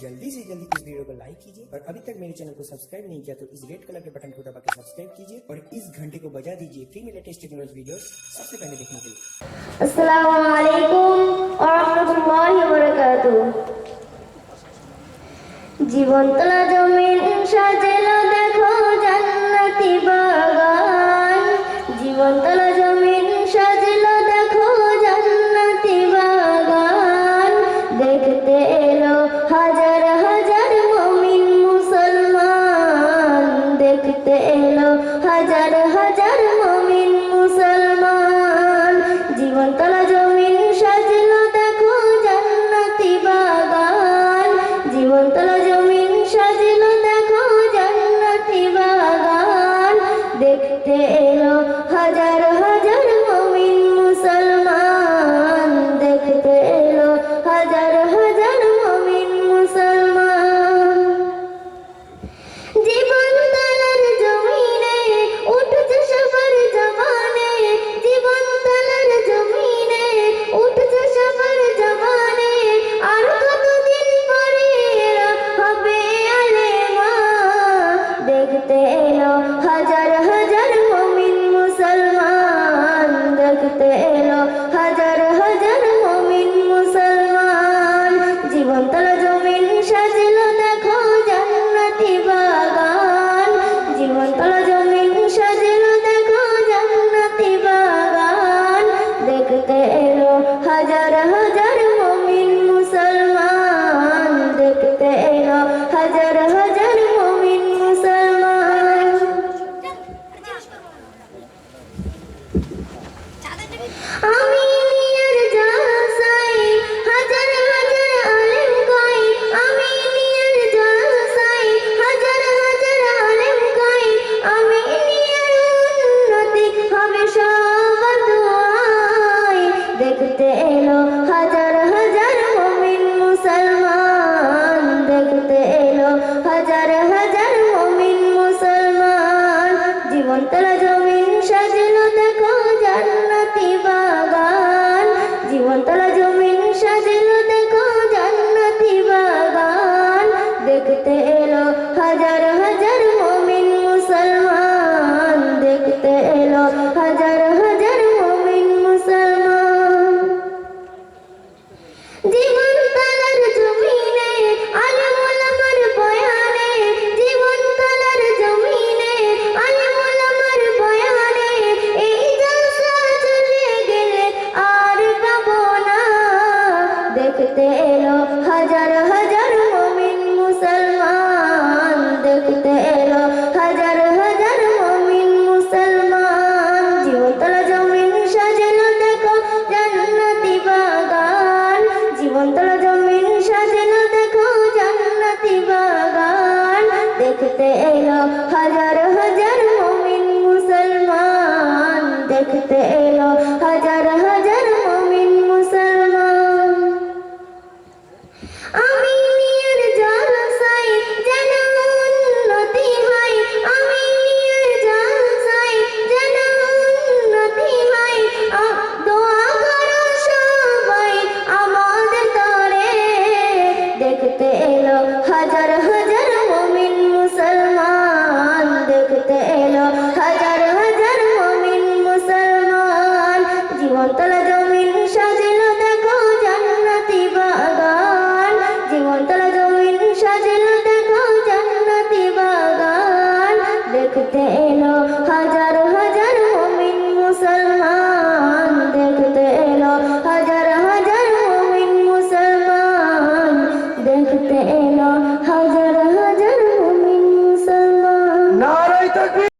जल्दी से जल्दी इस वीडियो को लाइक कीजिए और अभी तक मेरे चैनल को सब्सक्राइब नहीं किया तो इस रेड कलर के बटन को दबा के सब्सक्राइब कीजिए और इस घंटे को बजा दीजिए फ्री में लेटेस्ट टेक्नोलॉजी वीडियो सबसे पहले देखने के लिए। अस्सलाम জীবনতলা জমিন সাজেলো de জমিন সাজলো দেখো জান্নাতি বাগান। দেখতে এলো হাজার অন্তর জমিন সাজানো দেখো জান্নাতি বাগান। দেখতে এলো হাজার হাজার মমিন মুসলমান। দেখতে এলো হাজার the end.